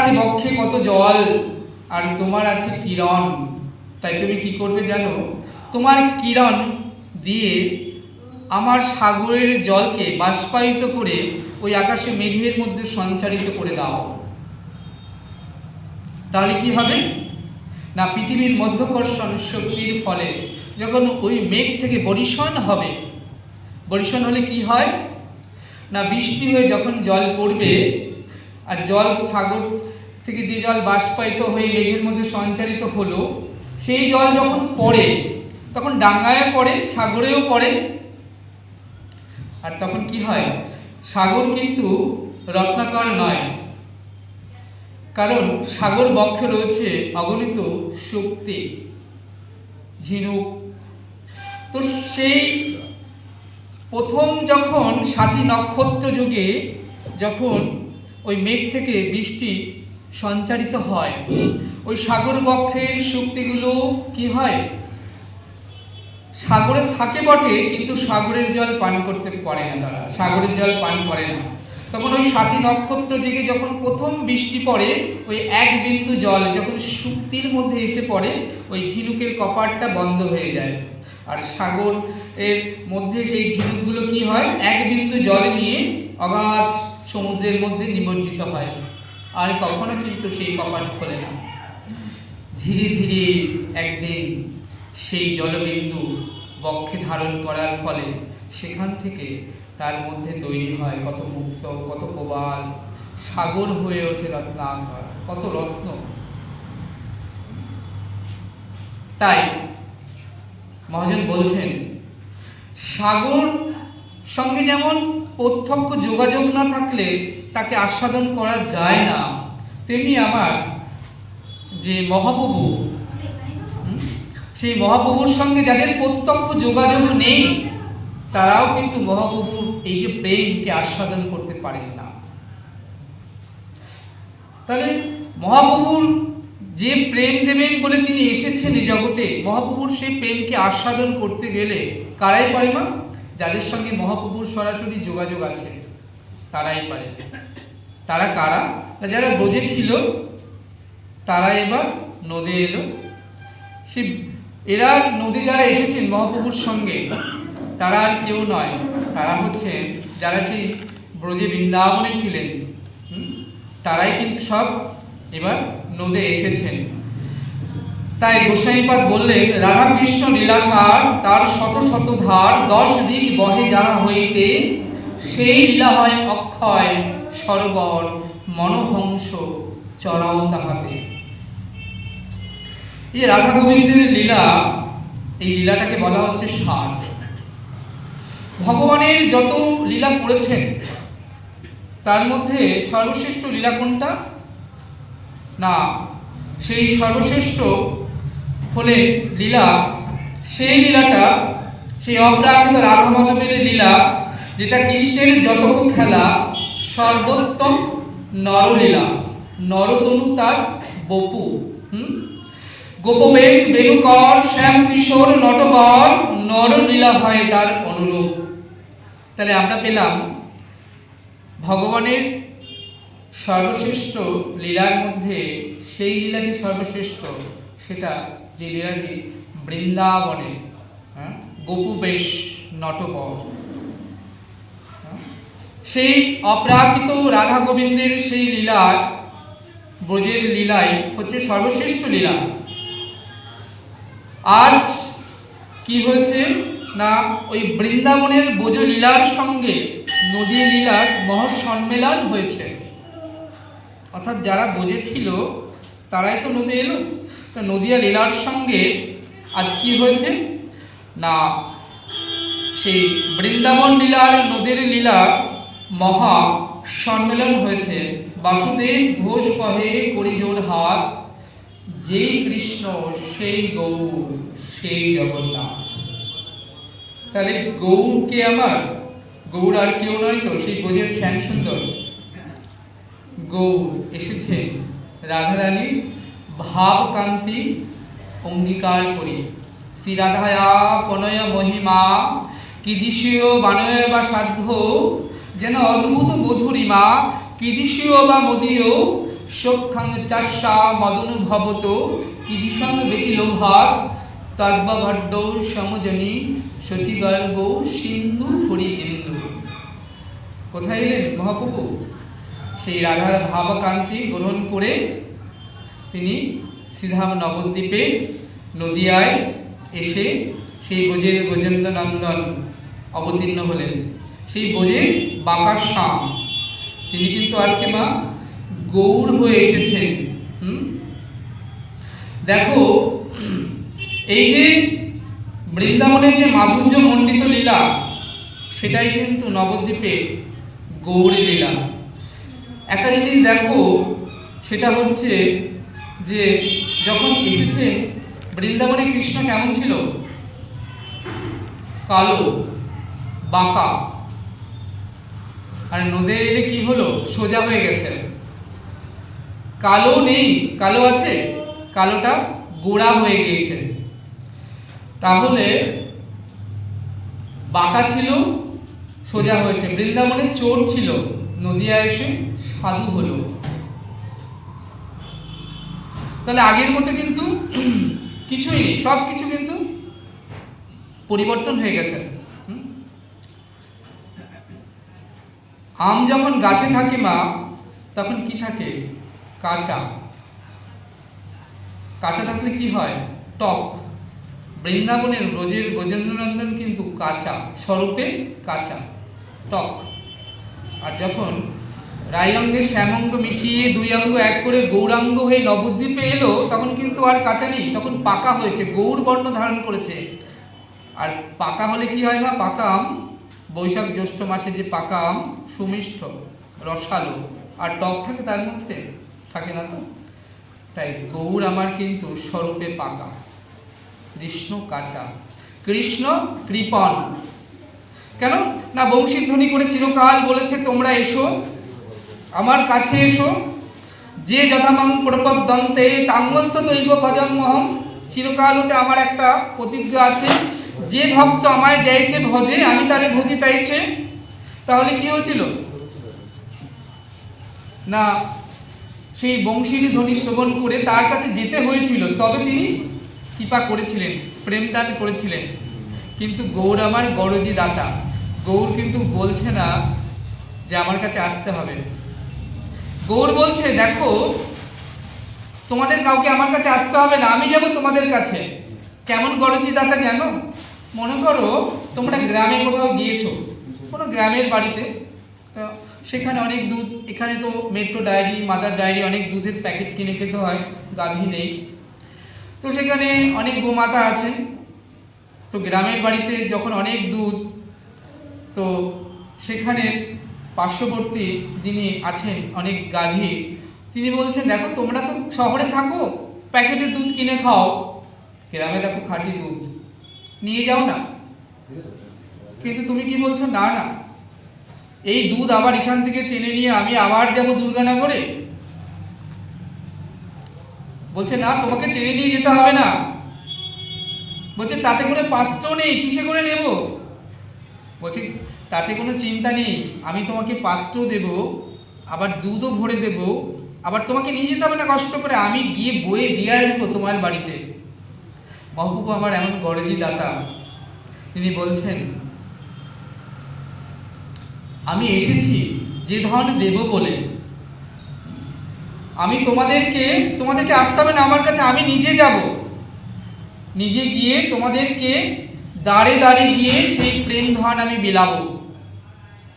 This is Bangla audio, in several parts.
আছে বক্ষে কত জল, আর তোমার আছে কিরণ। তাই তুমি কি করবে জানো? তোমার কিরণ দিয়ে আমার সাগরের জলকে বাষ্পায়িত করে ওই আকাশে মেঘের মধ্যে সঞ্চারিত করে দাও। তাহলে কি হবে? না, পৃথিবীর মধ্যকর্ষণ শক্তির ফলে যখন ওই মেঘ থেকে বরিশন হবে, বরিশন হলে কি হয়? না, বৃষ্টি হয়ে যখন জল পড়বে, আর জল সাগর থেকে যে জল বাষ্পায়িত হয়ে মেঘের মধ্যে সঞ্চারিত হলো, সেই জল যখন পড়ে, তখন ডাঙ্গায় পড়ে, সাগরেও পড়ে। আর তখন কি হয়? সাগর কিন্তু রত্নাকর নয়। কারণ সাগর বক্ষে রয়েছে অগণিত শক্তি, ঝিনুক। তো সেই প্রথম যখন সাথী নক্ষত্র যুগে যখন ওই মেঘ থেকে বৃষ্টি সঞ্চারিত হয়। ওই সাগর বক্ষের শক্তিগুলো কি হয়? সাগরে থাকে বটে, কিন্তু সাগরের জল পান করতে পারে না তারা। সাগরের জল পান করে না। তখন ওই সাথী নক্ষত্র থেকে যখন প্রথম বৃষ্টি পড়ে, ওই এক বিন্দু জল যখন শুক্তির মধ্যে এসে পড়ে, ওই ঝিনুকের কপাটটা বন্ধ হয়ে যায়। আর সাগর এর মধ্যে সেই ঝিনুকগুলো কি হয়? এক বিন্দু জল নিয়ে অগাধ সমুদ্রের মধ্যে নিমজ্জিত হয়। আর কখনো কিন্তু সেই কপাট খোলে না। ধীরে ধীরে একদিন সেই জলবিন্দু বক্ষে ধারণ করার ফলে সেখান থেকে তার মধ্যে তৈরি হয় কত মুক্ত, কত প্রবাল সাগর হয়ে ওঠে রত্নাকর কত রত্ন। তাই মহাজন বলছেন, সাগর সঙ্গে যেমন প্রত্যক্ষ যোগাযোগ না থাকলে তাকে আস্বাদন করা যায় না। তেমনি আমার যে মহাপ্রভু সেই মহাপ্রভুর সঙ্গে যাদের প্রত্যক্ষ যোগাযোগ নেই, তারাও কিন্তু মহাপ্রভুর এই যে প্রেমকে আস্বাদন করতে পারেন না। তাহলে মহাপ্রভুর যে প্রেম দেবেন বলে তিনি এসেছেন এই জগতে, মহাপ্রভুর সেই প্রেমকে আস্বাদন করতে গেলে কারাই পারে না যাদের সঙ্গে মহাপ্রভুর সরাসরি যোগাযোগ আছে, তারাই পারে। তারা কারা? যারা ব্রজে ছিল, তারা এবার নদে এলো। সে এরা নদী যারা এসেছেন মহাপ্রভুর সঙ্গে, তারা আর কেউ নয়। তারা হচ্ছে যারা সেই ব্রজে বৃন্দাবনে ছিলেন। তারাই কিন্তু সব এবার নদে এসেছেন। তাই গোসাইপাদ বললেন, রাধাকৃষ্ণ লীলাসার, তার শত শত ধার, দশ দিক বহে যারা হইতে, সেই লীলা হয় অক্ষয়। সরোবর মনোহংস চড়াও তাহাতে এই রাধা গোবিন্দের লীলা, এই লীলাটাকে বলা হচ্ছে সার। ভগবানের যত লীলা করেছেন, তার মধ্যে সর্বশ্রেষ্ঠ লীলা কোনটা? না, সেই সর্বশ্রেষ্ঠ হলেন লীলা, সেই লীলাটা, সেই অপ্রাকৃত রাধা মাধবের লীলা, যেটা কৃষ্ণের যতটুকু খেলা সর্বোত্তম নরলীলা। নরতনু তার বপু গোপবেশ বেণুকর শ্যাম কিশোর নটবর নরলীলা হয় তার অনুরূপ। তাহলে আমরা পেলাম ভগবানের সর্বশ্রেষ্ঠ লীলার মধ্যে সেই লীলাটি সর্বশ্রেষ্ঠ সেটা যে লীলাটি বৃন্দাবনে হ্যাঁ, গোপুবেশ নটবর। সেই অপ্রাকৃত রাধা গোবিন্দের সেই লীলার ব্রজের লীলাই হচ্ছে সর্বশ্রেষ্ঠ লীলা। আজ কি হয়েছে না ওই বৃন্দাবনের ব্রজ লীলার সঙ্গে নদী লীলার মহাসম্মেলন হয়েছে? অর্থাৎ যারা বোঝেছিল তারাই তো নদী এলো। তা নদিয়া লীলার সঙ্গে আজ কি হয়েছে? না, সেই বৃন্দাবন লীলার নদীর লীলা মহা সম্মেলন হয়েছে। বাসুদেব ঘোষ কহে, করি জোর হাত। যেই কৃষ্ণ, সেই গৌর, সেই জগন্নাথ। তাহলে গৌরকে আমার? গৌর আর কেউ নয় তো, সেই ব্রজের শ্যাম সুন্দর। গৌর এসেছে রাধারানীর ভাবকান্তি অঙ্গীকার করি। শ্রী রাধায়া প্রণয় মহিমা কিদিশীয় বানয় বা সাধ্য যেন অদ্ভুত মধুরিমা কিদিশীয় বা মদীয় সক্ষাং চাষা মদনুভবত ইদিশং ব্যতিলোভার তদ্ভভড্ড সমজনী শচিগর্ভ সিন্ধু হরিবিন্দু কোথায় এলেন মহাপ্রভু? সেই রাধার ভাবকান্তি গ্রহণ করে তিনি শ্রীধাম নবদ্বীপে নদিয়ায় এসে সেই বোঝের ব্রজেন্দ্র নন্দন অবতীর্ণ হলেন। সেই বোঝে বাঁকা শ্যাম তিনি কিন্তু আজকে মা গৌর হয়ে এসেছেন। দেখো, এই যে বৃন্দাবনের যে মাধুর্য মণ্ডিত লীলা, সেটাই কিন্তু নবদ্বীপে গৌরী লীলা। একটা জিনিস দেখো, সেটা হচ্ছে যে যখন এসেছে, বৃন্দাবনে কৃষ্ণ কেমন ছিল? কালো, বাঁকা। আর নদে এলে কি হলো? সোজা হয়ে গেছে কালো নেই, কালো আছে? কালোটা গোড়া হয়ে গিয়েছে। তাহলে বাঁকা ছিল, সোজা হয়েছে। বৃন্দাবনে চোর ছিল। নদিয়া এসে সাধু হলো। তাহলে আগের মতো কিন্তু কিছুই নেই। সব কিছু কিন্তু পরিবর্তন হয়ে গেছে। আম যখন গাছে থাকে মা, তখন কি থাকে? কাঁচা। কাঁচা থাকলে কি হয়? টক বৃন্দাবনের রোজের ব্রজেন্দ্রনন্দন কিন্তু কাঁচা, স্বরূপে কাঁচা টক আর যখন রায়ঙ্গে শ্যামঙ্গ মিশিয়ে দুই অঙ্গ এক করে গৌরাঙ্গ হয়ে নবদ্বীপে এলো, তখন কিন্তু আর কাঁচা নেই, তখন পাকা হয়েছে গৌর বর্ণ ধারণ করেছে। আর পাকা হলে কি হয় না পাকা আম বৈশাখ জ্যৈষ্ঠ মাসে যে পাকা আম সুমিষ্ট, রসালো আর টক থাকে তার মধ্যে, থাকে না তো? তাই গৌর আমার কিন্তু স্বরূপে পাকা। কৃষ্ণ কাঁচা, কৃষ্ণ কৃপণ। কেন? না বংশীধ্বনি করে চিরকাল বলেছে, তোমরা এসো, আমার কাছে এসো। যে যথামাং প্রপদ্যন্তে তাঙ্গস্থ দৈব ভজন্মহম। চিরকাল হতে আমার একটা প্রতিজ্ঞা আছে যে ভক্ত আমায় যাইছে ভজে, আমি তারে ভজি তাইছে। তাহলে কি হয়েছিল? না, সেই বংশীর ধ্বনি শ্রবণ করে তার কাছে যেতে হয়েছিল, তবে তিনি কৃপা করেছিলেন, প্রেমদান করেছিলেন। কিন্তু গৌর আমার গরজি দাতা। গৌর কিন্তু বলছে না যে আমার কাছে আসতে হবে। গৌর বলছে, দেখো, তোমাদের কাউকে আমার কাছে আসতে হবে না, আমি যাব তোমাদের কাছে। কেমন গরজি দাতা জানো? মনে করো তোমরা গ্রামে কোথাও গিয়েছো, কোনো গ্রামের বাড়িতে সেখানে অনেক দুধ, এখানে তো মেট্রো ডায়েরি মাদার ডায়েরি অনেক দুধের প্যাকেট কিনে খেতে হয়, গাভী নেই। তো সেখানে অনেক গোমাতা আছেন তো গ্রামের বাড়িতে যখন অনেক দুধ, তো সেখানে পার্শ্ববর্তী যিনি আছেন, অনেক গাভী, তিনি বলছেন, দেখো, তোমরা তো শহরে থাকো প্যাকেটের দুধ কিনে খাও। গ্রামে দেখো খাঁটি দুধ। নিয়ে যাও না। কিন্তু তুমি কি বলছো? না না। এই দুধ আবার এখান থেকে টেনে নিয়ে আমি আবার যাব দুর্গানগরে? বলছে, না, তোমাকে টেনে নিয়ে যেতে হবে না। বলছে, তাতে করে পাত্র নেই, কিসে করে নেব? বলছে, তাতে কোনো চিন্তা নেই, আমি তোমাকে পাত্র দেব, আবার দুধও ভরে দেব, আবার তোমাকে নিয়ে যেতে হবে না কষ্ট করে, আমি গিয়ে বয়ে দিয়ে আসব তোমার বাড়িতে। মহবুবু আমার এমন গরজি দাতা তিনি বলছেন, আমি এসেছি যে ধরনের দেব বলে। আমি তোমাদেরকে তোমাদেরকে আসতে হবে না, আমার কাছে আমি নিজে যাব। নিজে গিয়ে তোমাদেরকে দাঁড়ে দাঁড়ে গিয়ে সেই প্রেম ধন আমি বিলাবো।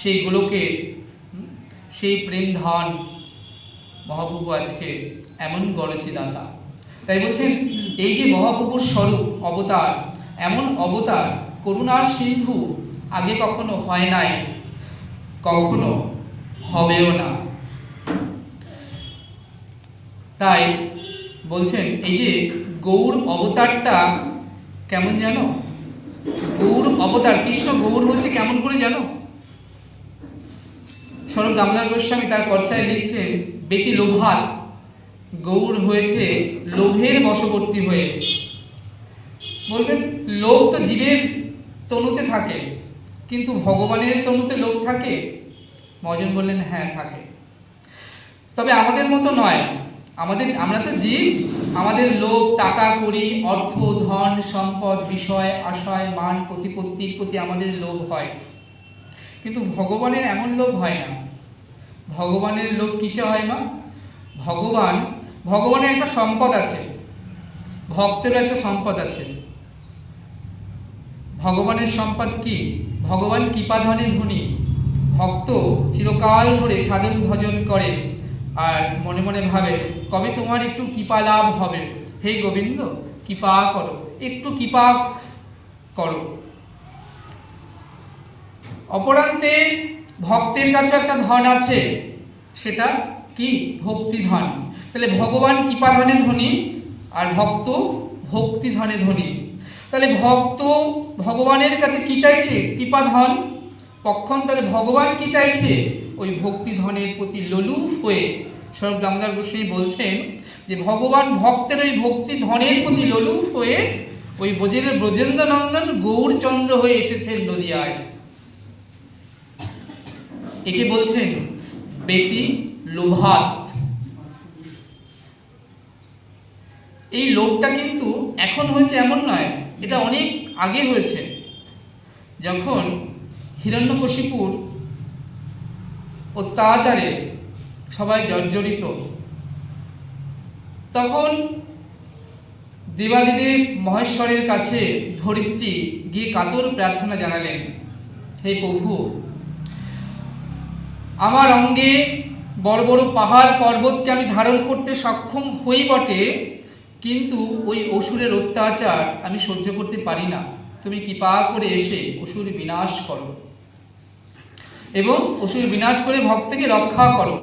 সেই সেই প্রেম ধন। মহাপ্রভু আজকে এমন গরচি দাতা তাই বলছেন এই যে মহাপ্রভুর স্বরূপ, অবতার, এমন অবতার করুণার সিন্ধু আগে কখনো হয় নাই, কখনো হবেও না। তাই বলছেন, এই যে গৌর অবতারটা কেমন জানো? গৌর অবতার, কৃষ্ণ গৌর হচ্ছে কেমন করে জানো? স্বরূপ দামোদর গোস্বামী তার কর্চায় লিখছেন বেতি লোভাত গৌর হয়েছে লোভের বশবর্তী হয়ে। বলবেন, লোভ তো জীবের তনুতে থাকে, কিন্তু ভগবানের তনুতে লোভ থাকে? মজন বললেন হ্যাঁ থাকে। তবে আমাদের মতো নয়। আমাদের, আমরা তো জীব। আমাদের লোভ, টাকা করি অর্থ, ধন, সম্পদ, বিষয়, আশয়, মান, প্রতিপত্তির প্রতি আমাদের লোভ হয়। কিন্তু ভগবানের এমন লোভ হয় না। ভগবানের লোভ কিসে হয় না ভগবান ভগবানের একটা সম্পদ আছে। ভক্তেরও একটা সম্পদ আছে। ভগবানের সম্পদ কি? ভগবান কৃপাধনে ধনী ভক্ত চিরকাল ধরে সাধন ভজন করে আর মনে মনে ভাবে, কবে তোমার একটু কৃপা লাভ হবে? হে গোবিন্দ, কৃপা করো, একটু কৃপা করো। অপরান্তে ভক্তের কাছে একটা ধন আছে। সেটা কি? ভক্তি ধন তাহলে ভগবান কৃপা ধনে ধনী আর ভক্ত ভক্তি ধনে ধনী। তাহলে ভক্ত ভগবানের কাছে কি চাইছে? কৃপা ধন। পক্ষণ তাহলে ভগবান কি চাইছে? ওই ভক্তি ধনের প্রতি লোলুপ হয়ে স্বরূপ দামোদর গোস্বামী বলছেন যে ভগবান ভক্তের ওই ভক্তি ধনের প্রতি লোলুপ হয়ে ওই ব্রজের ব্রজেন্দ্র নন্দন গৌরচন্দ্র হয়ে এসেছেন নদিয়ায়। একে বলছেন বেতি লোভাত। এই লোভটা কিন্তু এখন হয়েছে এমন নয়, এটা অনেক আগে হয়েছে। যখন হিরণ্যকশিপুর অত্যাচারে সবাই জর্জরিত, তখন দেবাদিদেব মহেশ্বরের কাছে ধরিত্রী গিয়ে কাতর প্রার্থনা জানালেন, হে প্রভু, আমার অঙ্গে বড় বড় পাহাড় পর্বতকে আমি ধারণ করতে সক্ষম হই বটে, কিন্তু ওই অসুরের অত্যাচার আমি সহ্য করতে পারি না। তুমি কৃপা করে এসে অসুর বিনাশ করো এবং অসুর বিনাশ করে ভক্তকে রক্ষা করো।